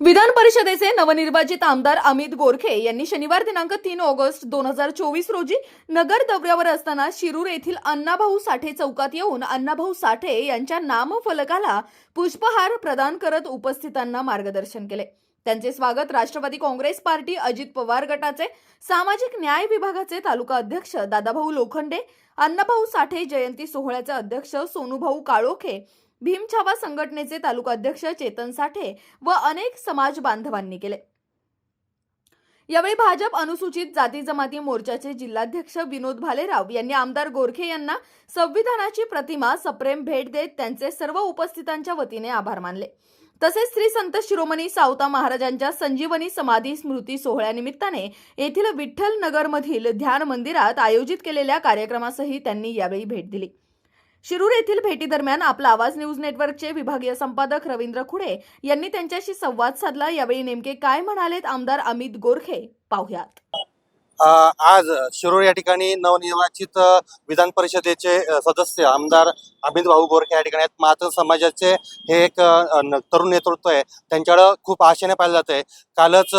विधान परिषदेचे नवनिर्वाचित आमदार अमित गोरखे यांनी शनिवार दिनांक तीन ऑगस्ट दोन हजार चोवीस रोजी नगर दौऱ्यावर असताना शिरूर येथील अण्णाभाऊ साठे चौकात येऊन अण्णाभाऊ साठे यांच्या नामफलकाला पुष्पहार प्रदान करत उपस्थितांना मार्गदर्शन केले. त्यांचे स्वागत राष्ट्रवादी काँग्रेस पार्टी अजित पवार गटाचे सामाजिक न्याय विभागाचे तालुका अध्यक्ष दादाभाऊ लोखंडे अण्णाभाऊ साठे जयंती सोहळ्याचे अध्यक्ष सोनूभाऊ काळोखे भीमछावा संघटनेचे तालुका अध्यक्ष चेतन साठे व अनेक समाज बांधवांनी केले. यावेळी भाजप अनुसूचित जाती जमाती मोर्चाचे जिल्हाध्यक्ष विनोद भालेराव यांनी आमदार गोरखे यांना संविधानाची प्रतिमा सप्रेम भेट देत त्यांचे सर्व उपस्थितांच्या वतीने आभार मानले. तसेच श्री संत शिरोमणी सावता महाराजांच्या संजीवनी समाधी स्मृती सोहळ्यानिमित्ताने येथील विठ्ठल नगरमधील ध्यान मंदिरात आयोजित केलेल्या कार्यक्रमासही त्यांनी यावेळी भेट दिली. शिरूर येथील भेटीदरम्यान आपला आवाज न्यूज नेटवर्कचे विभागीय संपादक रवींद्र खुडे यांनी त्यांच्याशी संवाद साधला. यावेळी नेमके काय म्हणालेत आमदार अमित गोरखे? पाहुयात. आज शिरूर या ठिकाणी नवनिर्वाचित विधान परिषदेचे सदस्य आमदार अमित भाऊ गोरखे या ठिकाणी आहेत. मात्र समाजाचे हे एक तरुण नेतृत्व आहे. त्यांच्याकडं खूप आशेने पाहिलं जात आहे. कालच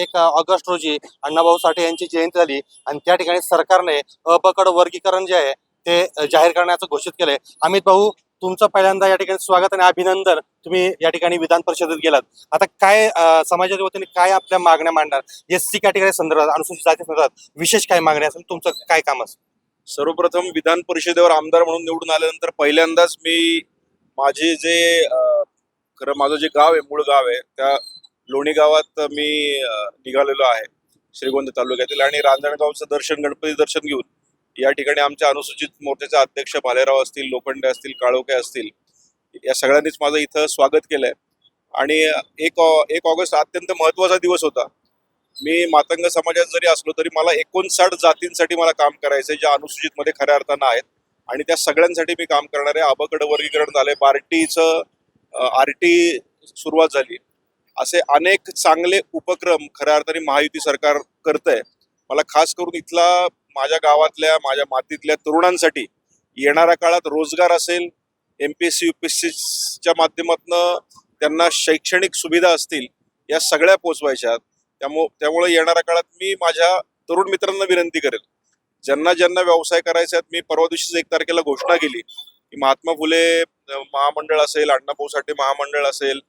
एक ऑगस्ट रोजी अण्णाभाऊ साठे यांची जयंती झाली आणि त्या ठिकाणी सरकारने अपकड वर्गीकरण जे आहे ते जाहीर करण्याचं घोषित केलंय. अमित भाऊ तुमचं पहिल्यांदा या ठिकाणी स्वागत आणि अभिनंदन. तुम्ही या ठिकाणी विधान परिषदेत गेलात. आता काय समाजाच्या वतीने काय आपल्या मागण्या मांडणार? एस सी कॅटेगरी संदर्भात अनुसूचित जाती संदर्भात विशेष काय मागणी असेल? तुमचं काय काम असेल? सर्वप्रथम विधान परिषदेवर आमदार म्हणून निवडून आल्यानंतर पहिल्यांदाच मी माझे जे खरं माझं जे गाव आहे मूळ गाव आहे त्या लोणी गावात मी निघालेलो आहे. श्रीगोंदा तालुक्यातील आणि रांजणगावचं दर्शन गणपती दर्शन घेऊन. या ठिकाणी आमच्या अनुसूचित मोर्चाचे अध्यक्ष भालेराव असतील लोखंडे असतील काळोखे असतील या सगळ्यांनीच माझं इथं स्वागत केलंय. आणि एक एक ऑगस्ट अत्यंत महत्त्वाचा दिवस होता. मी मातंग समाजात जरी असलो तरी मला एकोणसाठ जातींसाठी मला काम करायचं आहे ज्या अनुसूचित मध्ये खऱ्या अर्थानं आहेत. आणि त्या सगळ्यांसाठी मी काम करणार आहे. अबकड वर्गीकरण झालंय बार्टीचं आर टी सुरुवात झाली. असे अनेक चांगले उपक्रम खऱ्या अर्थाने महायुती सरकार करतंय. मला खास करून इथला माझ्या गावातल्या माझ्या मातीतल्या तरुणांसाठी येणाऱ्या काळात रोजगार असेल M P S C U P S सीच्या माध्यमातनं त्यांना शैक्षणिक सुविधा असतील या सगळ्या पोचवायच्या त्यामुळे त्यामुळे येणाऱ्या काळात मी माझ्या तरुण मित्रांना विनंती करेल. ज्यांना ज्यांना व्यवसाय करायचे आहेत मी परवा दिवशीच एक तारखेला घोषणा केली की महात्मा फुले महामंडळ असेल अण्णाभाऊ साठे महामंडळ असेल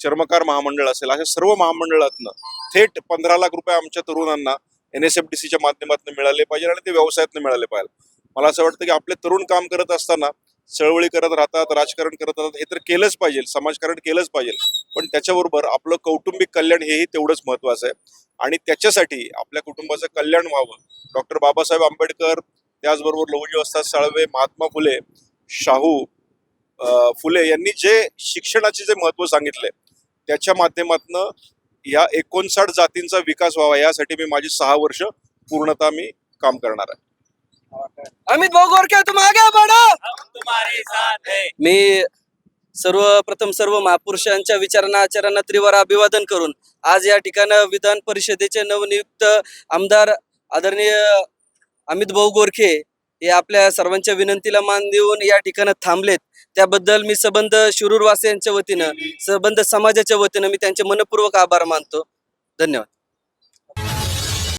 चर्मकार महामंडळ असेल अशा सर्व महामंडळातनं थेट पंधरा लाख रुपये आमच्या तरुणांना एन एस एफ डी सीच्या माध्यमातून मिळाले पाहिजे आणि ते व्यवसायातनं मिळाले पाहिजे. मला असं वाटतं की आपले तरुण काम करत असताना चळवळी करत राहतात राजकारण करत राहतात हे तर केलंच पाहिजे समाजकारण केलंच पाहिजे. पण त्याच्याबरोबर आपलं कौटुंबिक कल्याण हेही तेवढंच महत्वाचं आहे. आणि त्याच्यासाठी आपल्या कुटुंबाचं कल्याण व्हावं. डॉक्टर बाबासाहेब आंबेडकर त्याचबरोबर लहुजी वस्ताद साळवे महात्मा फुले शाहू फुले यांनी जे शिक्षणाचे जे महत्त्व सांगितले त्याच्या माध्यमातनं या एकोणसाठ जातींचा विकास व्हावा यासाठी मी माझी सहा वर्ष पूर्णतः मी काम करणार आहे. अमित भाऊ गोरखे तुम आगे बढ़ो तुम्हारे साथ है. मी सर्वप्रथम सर्व महापुरुषांच्या विचारांना आचारांना त्रिवार अभिवादन करून आज या ठिकाणी विधान परिषदेचे नवनियुक्त आमदार आदरणीय अमित भाऊ गोरखे हे आपल्या सर्वांच्या विनंतीला मान देऊन या ठिकाणी थांबलेत. त्याबद्दल मी सबंध शिरूरवासियांच्या वतीनं सबंध समाजाच्या वतीनं मी त्यांचे मनपूर्वक आभार मानतो. धन्यवाद.